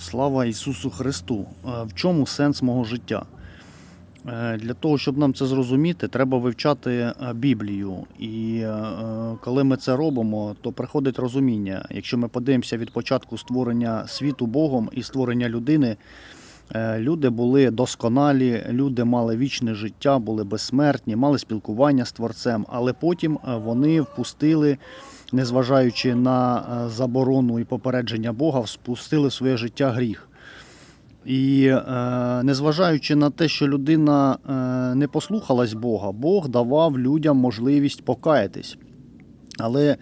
Слава Ісусу Христу! Е, В чому сенс мого життя? Е, Для того, щоб нам це зрозуміти, треба вивчати е, Біблію. І коли ми це робимо, то приходить розуміння. Якщо ми подивимося від початку створення світу Богом і створення людини, люди були досконалі, люди мали вічне життя, були безсмертні, мали спілкування з Творцем, але потім вони впустили незважаючи на е, заборону і попередження Бога, впустили в своє життя гріх. І е, незважаючи на те, що людина е, не послухалась Бога, Бог давав людям можливість покаятись. Але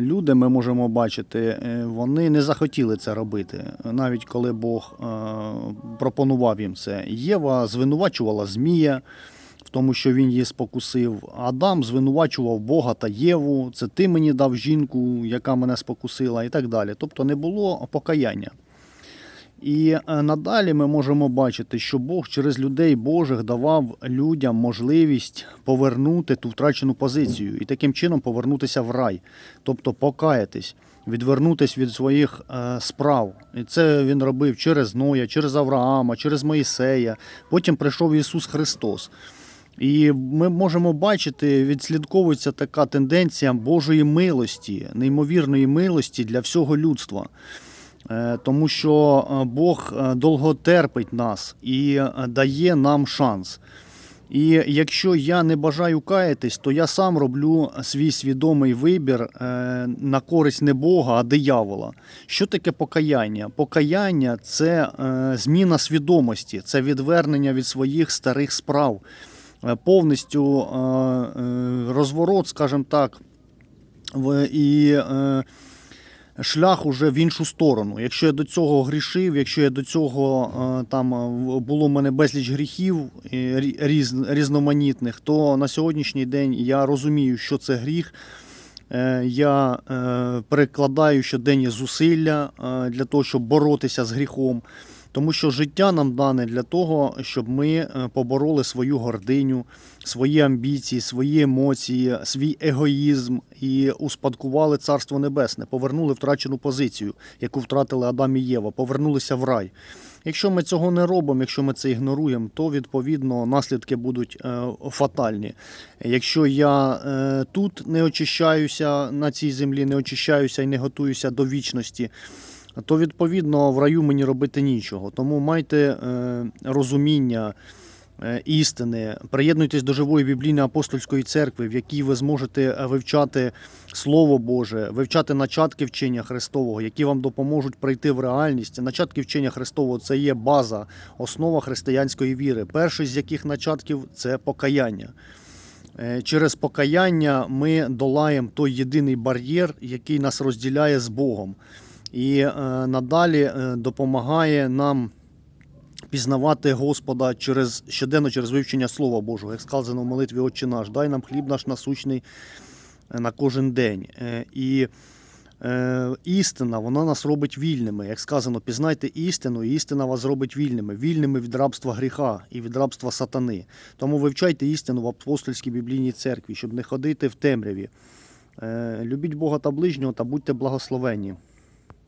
люди, ми можемо бачити, вони не захотіли це робити, навіть коли Бог пропонував їм це. Єва звинувачувала Змія тому, що він її спокусив. Адам звинувачував Бога та Єву. Це ти мені дав жінку, яка мене спокусила, і так далі. Тобто не було покаяння. І е, надалі ми можемо бачити, що Бог через людей Божих давав людям можливість повернути ту втрачену позицію і таким чином повернутися в рай, тобто покаятись, відвернутись від своїх е, справ. І це він робив через Ноя, через Авраама, через Моїсея. Потім прийшов Ісус Христос. І ми можемо бачити, відслідковується така тенденція Божої милості, неймовірної милості для всього людства. Е, Тому що е, Бог е, довго терпить нас і дає нам шанс. І якщо я не бажаю каятись, то я сам роблю свій свідомий вибір на користь не Бога, а диявола. Що таке покаяння? Покаяння це зміна свідомості, це відвернення від своїх старих справ, повністю е, е, розворот, скажімо так, і е, шлях уже в іншу сторону. Якщо я до цього грішив, якщо я до цього е, там е, було в мене безліч гріхів е, різ, різноманітних, то на сьогоднішній день я розумію, що це гріх. Е, Я е, перекладаю щоденні зусилля е, для того, щоб боротися з гріхом. Тому що життя нам дане для того, щоб ми е, побороли свою гординю, свої амбіції, свої емоції, свій егоїзм і успадкували Царство Небесне, повернули втрачену позицію, яку втратили Адам і Єва, повернулися в рай. Якщо ми цього не робимо, якщо ми це ігноруємо, то відповідно наслідки будуть е, фатальні. Якщо я е, тут не очищаюся на цій землі, не очищаюся і не готуюся до вічності, то відповідно в раю мені робити нічого. Тому майте е, розуміння е, істини, приєднуйтесь до живої біблійної апостольської церкви, в якій ви зможете е, вивчати Слово Боже, вивчати начатки вчення Христового, які вам допоможуть прийти в реальність. Начатки вчення Христового це є база, основа християнської віри. Перший з яких начатків це покаяння. Через покаяння ми долаємо той єдиний бар'єр, який нас розділяє з Богом, і е, надалі е, допомагає нам пізнавати Господа через щоденно через вивчення Слова Божого, як сказано в молитві Отче наш, дай нам хліб наш насущний е, на кожен день. І істина вона нас робить вільними. Як сказано, пізнайте істину, і істина вас зробить вільними, вільними від рабства гріха і від рабства сатани. Тому вивчайте істину в апостольській біблійній церкві, щоб не ходити в темряві. Любіть Бога та ближнього та будьте благословенні.